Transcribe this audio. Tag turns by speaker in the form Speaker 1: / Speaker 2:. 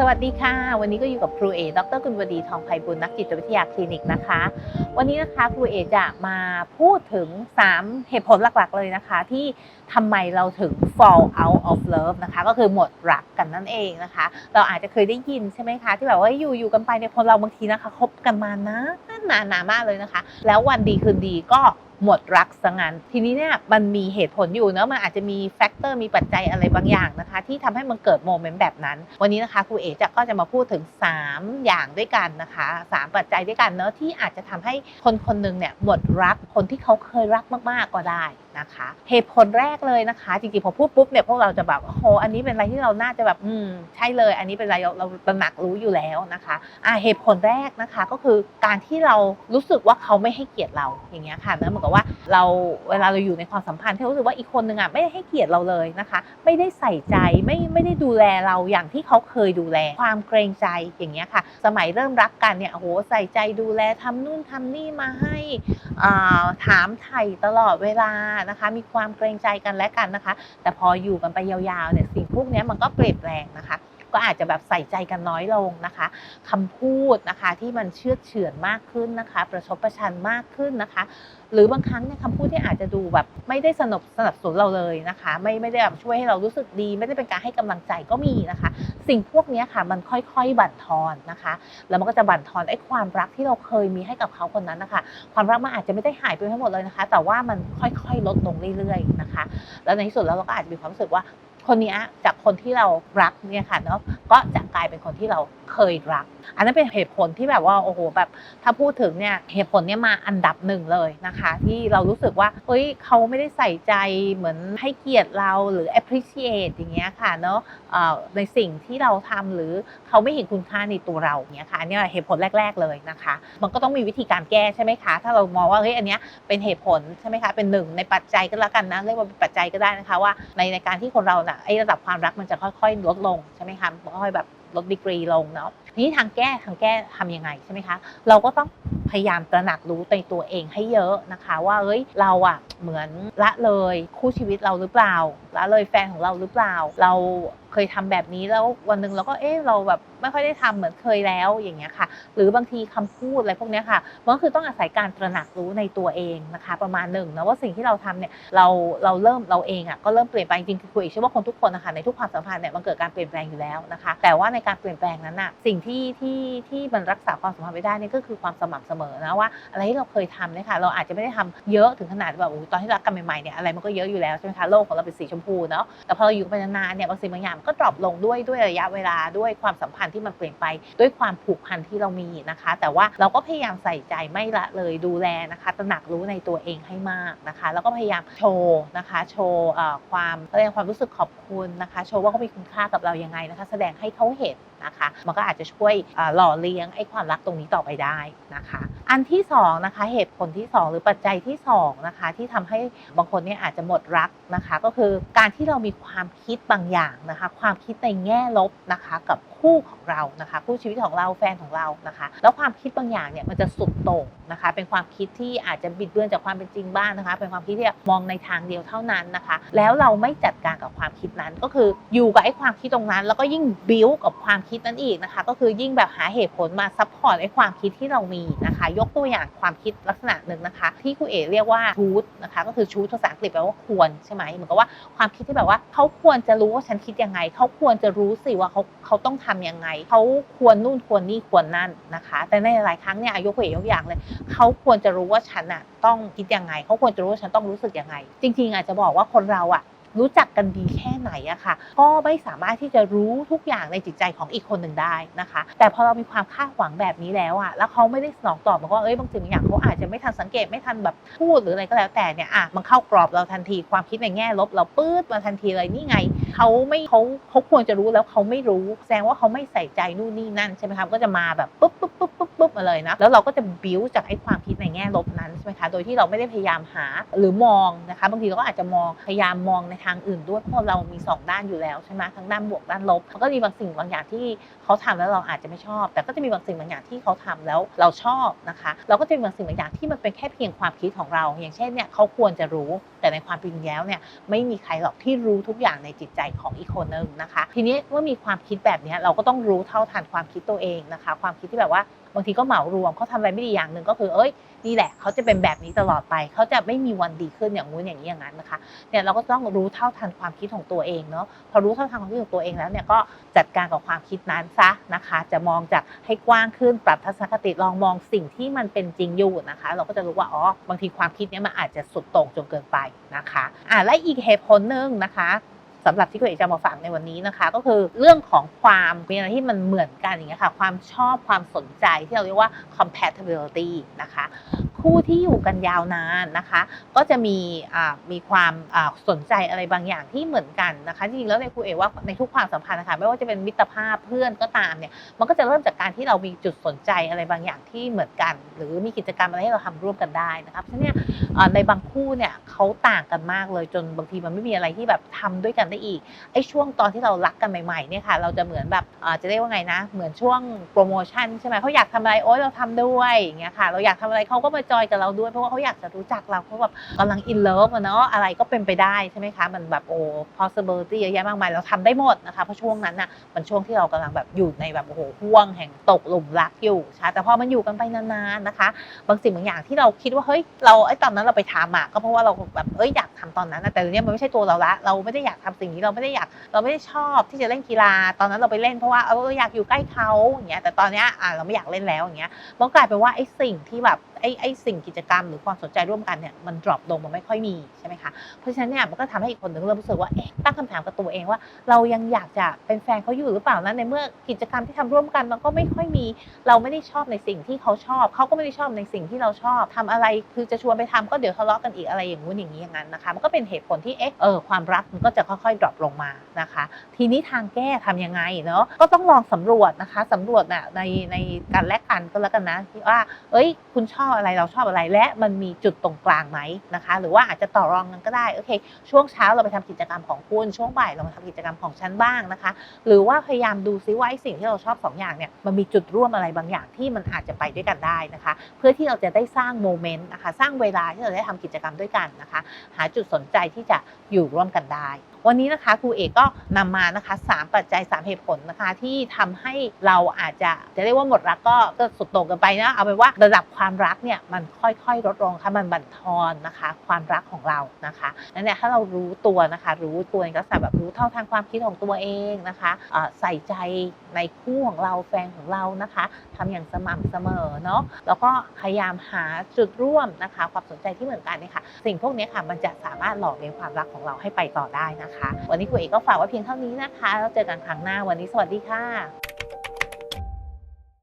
Speaker 1: สวัสดีค่ะ วันนี้ก็อยู่กับครูเอ ดรกุลวดีทองไพบุญนักจิตวิทยาคลินิกนะคะ วันนี้นะคะครูเอจะมาพูดถึง 3 เหตุผลหลักๆเลยนะคะ ที่ทำไมเราถึง fall out of love นะคะ ก็คือหมดรักกันนั่นเองนะคะ เราอาจจะเคยได้ยินใช่ไหมคะ ที่แบบว่าอยู่อยู่กันไปเนี่ยคนเราบางทีนะคะคบกันมานานนานๆมากเลยนะคะ แล้ววันดีคืนดีก็ หมดรักซะงั้นทีนี้เนี่ยมันมีเหตุผลอยู่เนาะมันอาจจะมีแฟกเตอร์มีปัจจัยอะไรบางอย่างนะคะ ที่ทำให้มันเกิดโมเมนต์แบบนั้น วันนี้นะคะครูเอ๋จะก็จะมาพูดถึง 3 อย่างด้วยกันนะคะ 3 ปัจจัยด้วยกันเนาะที่อาจจะทำให้คนคนหนึงเนี่ยหมดรักคนที่เขาเคยรักมากๆก็ได้ นะคะเหตุผลแรกเลยนะคะ จริงๆพอพูดปุ๊บเนี่ยพวกเราจะแบบโอ้โหอันนี้เป็นอะไรที่เราน่าจะแบบอืมใช่เลย อันนี้เป็นอะไรเราเราตระหนักรู้อยู่แล้วนะคะอ่าเหตุผลแรกนะคะก็คือการที่เรารู้สึกว่าเขาไม่ให้เกียรติเราอย่างเงี้ยค่ะนะเหมือนกับว่าเราเวลาเราอยู่ในความสัมพันธ์ที่รู้สึกว่าอีกคนนึงอะไม่ได้ให้เกียรติเราเลยนะคะ ไม่ได้ใส่ใจไม่ไม่ได้ดูแลเราอย่างที่เขาเคยดูแล ความเกรงใจอย่างเงี้ยค่ะ สมัยเริ่มรักกันเนี่ยโอ้โหใส่ใจดูแลทำนู่นทำนี่มาให้อ่าถามไถ่ตลอดเวลานะคะ มีความเกรงใจกันและกันนะคะ แต่พออยู่กันไปยาวๆเนี่ยสิ่งพวกนี้มันก็เปลี่ยนแปลงนะคะ ก็อาจจะแบบใส่ใจกันน้อยลงนะคะคำพูดนะคะที่มันเชื่อดเฉือนมากขึ้นนะคะ ประชดประชันมากขึ้นนะคะ หรือบางครั้งเนี่ยคำพูดที่อาจจะดูแบบไม่ได้สนับสนับสนุนเราเลยนะคะ ไม่ไม่ได้แบบช่วยให้เรารู้สึกดี ไม่ได้เป็นการให้กำลังใจก็มีนะคะ สิ่งพวกนี้ค่ะมันค่อยๆบั่นทอนนะคะ แล้วมันก็จะบั่นทอนไอ้ความรักที่เราเคยมีให้กับเขาคนนั้นนะคะ ความรักมันอาจจะไม่ได้หายไปทั้งหมดเลยนะคะ แต่ว่ามันค่อยๆลดลงเรื่อยๆนะคะ แล้วในที่สุดแล้วเราก็อาจจะมีความรู้สึกว่า คนนี้จากคนที่เรารักเนี่ยค่ะเนาะก็จะกลายเป็นคนที่เราเคยรัก อันนั้นเป็นเหตุผลที่แบบว่าโอ้โหแบบถ้าพูดถึงเนี่ยเหตุผลเนี่ยมาอันดับหนึ่งเลยนะคะ ที่เรารู้สึกว่าเฮ้ยเขาไม่ได้ใส่ใจเหมือนให้เกียรติเราหรือ appreciate อย่างเงี้ยค่ะเนาะในสิ่งที่เราทำหรือเขาไม่เห็นคุณค่าในตัวเราเงี้ยค่ะอันเนี้ยเหตุผลแรก ๆเลยนะคะ มันก็ต้องมีวิธีการแก้ใช่ไหมคะ ถ้าเรามองว่าเฮ้ยอันเนี้ยเป็นเหตุผลใช่ไหมคะเป็นหนึ่งในปัจจัยก็แล้วกันนะเรียกว่าเป็นปัจจัยก็ได้นะคะว่าในในการที่คนเราน่ะไอ้ระดับความรักมันจะค่อยๆลดลงใช่ไหมคะค่อยๆแบบลดดีกรีลงเนาะทีนี้ทางแก้ทางแก้ทำยังไงใช่ไหมคะเราก็ต้องพยายามตระหนักรู้ในตัวเองให้เยอะนะคะ ว่าเอ้ยเราอะเหมือนละเลยคู่ชีวิตเราหรือเปล่าละเลยแฟนของเราหรือเปล่า เรา เคยทำแบบนี้แล้ววันหนึ่งเราก็เอ๊ะเราแบบไม่ค่อยได้ทำเหมือนเคยแล้วอย่างเงี้ยค่ะ หรือบางทีคำพูดอะไรพวกเนี้ยค่ะมันก็คือต้องอาศัยการตระหนักรู้ในตัวเองนะคะ ประมาณหนึ่งนะว่าสิ่งที่เราทำเนี่ยเราเราเริ่มเราเองอะก็เริ่มเปลี่ยนไปจริงๆคือคุยเชื่อว่าคนทุกคนนะคะในทุกความสัมพันธ์เนี่ยมันเกิดการเปลี่ยนแปลงอยู่แล้วนะคะ แต่ว่าในการเปลี่ยนแปลงนั้นน่ะสิ่งที่ที่ที่มันรักษาความสัมพันธ์ไว้ได้นี่ก็คือความสม่ำเสมอนะว่า อะไรที่เราเคยทำเนี่ยค่ะเราอาจจะไม่ได้ทำเยอะถึงขนาดแบบโอ้ตอนที่รักกันใหม่ๆเนี่ยอะไรมันก็เยอะอยู่แล้วใช่ไหมคะโลกของเราเป็นสีชมพูเนาะแต่พอเราอยู่กันไปนานๆเนี่ยบางสิ่งบางอย่างมันก็ดรอปลงด้วยด้วยระยะเวลาด้วยความสัมพันธ์ที่มันเปลี่ยนไปด้วยความผูกพันที่เรามีนะคะ แต่ว่าเราก็พยายามใส่ใจไม่ละเลยดูแลนะคะตระหนักรู้ในตัวเองให้มากนะคะ แล้วก็พยายามโชว์นะคะโชว์ความแสดงความรู้สึกขอบคุณนะคะ โชว์ว่าเขามีคุณค่ากับเรายังไงนะคะ แสดงให้เขาเห็นนะคะ มันก็อาจจะช่วยหล่อเลี้ยงไอ้ความรักตรงนี้ต่อไปได้นะคะ อันที่สองนะคะเหตุผลที่สองหรือปัจจัยที่สองนะคะที่ทำให้บางคนเนี่ยอาจจะหมดรักนะคะ ก็คือการที่เรามีความคิดบางอย่างนะคะ ความคิดในแง่ลบนะคะกับคู่ของเรานะคะคู่ชีวิตของเราแฟนของเรานะคะ แล้วความคิดบางอย่างเนี่ยมันจะสุดโต่งนะคะ เป็นความคิดที่อาจจะบิดเบือนจากความเป็นจริงบ้างนะคะ เป็นความคิดที่มองในทางเดียวเท่านั้นนะคะ แล้วเราไม่จัดการกับความคิดนั้นก็คืออยู่กับไอ้ความคิดตรงนั้น แล้วก็ยิ่งบิ้วกับความคิดนั้นอีกนะคะ ก็คือยิ่งแบบหาเหตุผลมาซัพพอร์ตไอ้ความคิดที่เรามีนะคะ ยกตัวอย่างความคิดลักษณะหนึ่งนะคะ ที่ครูเอ๋เรียกว่าชูดนะคะ ก็คือชูดภาษาอังกฤษแปลว่าควรใช่ไหมเหมือนกับว่าความคิดที่แบบว่าเขาควรจะรู้ว่าฉันคิดยังไง เขาควรจะรู้สิว่าเขาเขาต้องทำยังไง เขาควรนู่นควรนี่ควรนั่นนะคะ แต่ในหลายครั้งเนี่ยยกตัวอย่างยกอย่างเลย เขาควรจะรู้ว่าฉันอะต้องคิดยังไง เขาควรจะรู้ว่าฉันต้องรู้สึกยังไง จริง ๆ อาจจะบอกว่าคนเราอะ รู้จักกันดีแค่ไหนอะค่ะ ก็ไม่สามารถที่จะรู้ทุกอย่างในจิตใจของอีกคนหนึ่งได้นะคะ แต่พอเรามีความคาดหวังแบบนี้แล้วอะแล้วเขาไม่ได้สนองตอบมันก็เอ้ยบางสิ่งบางอย่างเขาอาจจะไม่ทันสังเกตไม่ทันแบบพูดหรืออะไรก็แล้วแต่เนี่ยอะมันเข้ากรอบเราทันทีความคิดในแง่ลบเราปื๊ดมาทันทีเลยนี่ไง เขาไม่เขาเขาควรจะรู้แล้วเขาไม่รู้แสดงว่าเขาไม่ใส่ใจนู่นนี่นั่นใช่ไหมคะก็จะมาแบบปุ๊บปุ๊บปุ๊บปุ๊บปุ๊บมาเลยนะแล้วเราก็จะบิ้วจากไอ้ความคิดในแง่ลบนั้นใช่ไหมคะโดยที่เราไม่ได้พยายามหาหรือมองนะคะบางทีเราก็อาจจะมองพยายามมองในทางอื่นด้วยเพราะเรามีสองด้านอยู่แล้วใช่ไหมทั้งด้านบวกด้านลบมันก็มีบางสิ่งบางอย่างที่เขาทำแล้วเราอาจจะไม่ชอบ แต่ก็จะมีบางสิ่งบางอย่างที่เขาทำแล้วเราชอบนะคะ เราก็จะมีบางสิ่งบางอย่างที่มันเป็นแค่เพียงความคิดของเรา อย่างเช่นเนี่ยเขาควรจะรู้ แต่ในความเป็นจริงแล้วเนี่ยไม่มีใครหรอกที่รู้ทุกอย่างในจิตใจของอีกคนนึงนะคะ ทีนี้เมื่อมีความคิดแบบนี้เราก็ต้องรู้เท่าทันความคิดตัวเองนะคะ ความคิดที่แบบว่าบางทีก็เหมารวมเขาทำอะไรไม่ดีอย่างหนึ่งก็คือเอ้ยนี่แหละเขาจะเป็นแบบนี้ตลอดไป เขาจะไม่มีวันดีขึ้นอย่างงู้นอย่างนี้อย่างนั้นนะคะเนี่ยเราก็ต้องรู้เท่าทันความคิดของตัวเองเนาะพอรู้เท่าทันความคิดของตัวเองแล้วเนี่ยก็จัดการกับความคิดนั้นซะนะคะ จะมองจากให้กว้างขึ้นปรับทัศนคติลองมองสิ่งที่มันเป็นจริงอยู่นะคะ เราก็จะรู้ว่าอ๋อบางทีความคิดนี้มันอาจจะสุดโต่งจนเกินไปนะคะอ่าและอีกเหตุผลหนึ่งนะคะสำหรับที่คุณเอกจะมาฝากในวันนี้นะคะ ก็คือเรื่องของความมีอะไรที่มันเหมือนกันอย่างเงี้ยค่ะ ความชอบความสนใจที่เราเรียกว่า compatibility นะคะ คู่ที่อยู่กันยาวนานนะคะ ก็จะมีมีความสนใจอะไรบางอย่างที่เหมือนกันนะคะจริงๆแล้วในครูเอว่าในทุกความสัมพันธ์นะคะไม่ว่าจะเป็นมิตรภาพเพื่อนก็ตามเนี่ยมันก็จะเริ่มจากการที่เรามีจุดสนใจอะไรบางอย่างที่เหมือนกัน หรือมีกิจกรรมอะไรให้เราทำร่วมกันได้นะคะเพราะฉะนั้นเนี่ยในบางคู่เนี่ยเขาต่างกันมากเลยจนบางทีมันไม่มีอะไรที่แบบทำด้วยกันได้อีกไอ้ช่วงตอนที่เรารักกันใหม่ๆเนี่ยค่ะเราจะเหมือนแบบจะเรียกว่าไงนะ เหมือนช่วงโปรโมชั่นใช่ไหมเขาอยากทำอะไรโอ๊ยเราทำด้วยอย่างเงี้ยค่ะเราอยากทำอะไรเขาก็มาจอยกับเราด้วย เพราะว่าเขาอยากจะรู้จักเราเขาแบบกำลังอินเลิฟอะเนาะอะไรก็เป็นไปได้ใช่ไหมคะมันแบบโอ้ possibility เยอะแยะมากมายเราทำได้หมดนะคะเพราะช่วงนั้นน่ะมันช่วงที่เรากำลังแบบอยู่ในแบบโอ้โหห่วงแห่งตกหลุมรักอยู่ใช่แต่พอมันอยู่กันไปนานๆนะคะ บางสิ่งบางอย่างที่เราคิดว่าเฮ้ยเราไอ้ตอนนั้นเราไปทำอะก็เพราะว่าเราแบบเอ้ยอยากทำตอนนั้นนะแต่เดี๋ยวนี้มันไม่ใช่ตัวเราละเราไม่ได้อยากทำสิ่งนี้เราไม่ได้อยากเราไม่ได้ชอบที่จะเล่นกีฬา ตอนนั้นเราไปเล่นเพราะว่าเอออยากอยู่ใกล้เขาอย่างเงี้ยแต่ตอนเนี้ยอะเราไม่อยากเล่นแล้วอย่างเงี้ยมันกลายเป็นว่าไอ้สิ่งที่แบบ ไอ้ไอ้สิ่งกิจกรรมหรือความสนใจร่วมกันเนี่ยมัน drop ลงมันไม่ค่อยมีใช่ไหมคะเพราะฉะนั้นเนี่ยมันก็ทำให้อีกคนหนึ่งเริ่มรู้สึกว่าเอ๊ะตั้งคำถามกับตัวเองว่า เรายังอยากจะเป็นแฟนเขาอยู่หรือเปล่านะในเมื่อกิจกรรมที่ทำร่วมกันมันก็ไม่ค่อยมี เราไม่ได้ชอบในสิ่งที่เขาชอบเขาก็ไม่ได้ชอบในสิ่งที่เราชอบทำอะไรคือจะชวนไปทำก็เดี๋ยวทะเลาะกันอีกอะไรอย่างงู้นอย่างนี้อย่างนั้นนะคะ มันก็เป็นเหตุผลที่เอ๊ะเออความรักมันก็จะค่อยๆดรอปลงมานะคะ ทีนี้ทางแก้ทำยังไงเนาะก็ต้องลองสำรวจนะคะสำรวจน่ะในในการแลกกันก็แล้วกันนะที่ว่า เอ้ย คุณชอบอะไรเราชอบอะไร และมันมีจุดตรงกลางไหมนะคะ หรือว่าอาจจะต่อรองกันก็ได้โอเค ช่วงเช้าเราไปทำกิจกรรมของคุณช่วงบ่ายเรามาทำกิจกรรมของฉันบ้างนะคะ หรือว่าพยายามดูซิว่าไอ้สิ่งที่เราชอบสองอย่างเนี่ยมันมีจุดร่วมอะไรบางอย่างที่มันอาจจะไปด้วยกันได้นะคะ เพื่อที่เราจะได้สร้างโมเมนต์นะคะ สร้างเวลาที่เราได้ทำกิจกรรมด้วยกันนะคะ หาจุดสนใจที่จะอยู่ร่วมกันได้ วันนี้นะคะครูเอกก็นำมานะคะ 3 ปัจจัย 3 เหตุผลนะคะ ที่ทำให้เราอาจจะจะเรียกว่าหมดรักก็ก็สุดโต่งกันไปนะเอาเป็นว่าระดับความรักเนี่ยมันค่อยๆ ลดลงค่ะมันบั่นทอนนะคะ ความรักของเรานะคะนั่นเนี่ยถ้าเรารู้ตัวนะคะ รู้ตัวในลักษณะแบบรู้เท่าทันความคิดของตัวเองนะคะใส่ใจในคู่ของเราแฟนของเรานะคะทำอย่างสม่ำเสมอเนาะแล้วก็พยายามหาจุดร่วมนะคะ ความสนใจที่เหมือนกันเนี่ยค่ะ สิ่งพวกนี้ค่ะมันจะสามารถหล่อเลี้ยงความรักของเราให้ไปต่อได้นะคะนะคะ วันนี้ครูเอกก็ฝากไว้เพียงเท่านี้นะคะแล้วเจอกันครั้งหน้าวันนี้สวัสดีค่ะ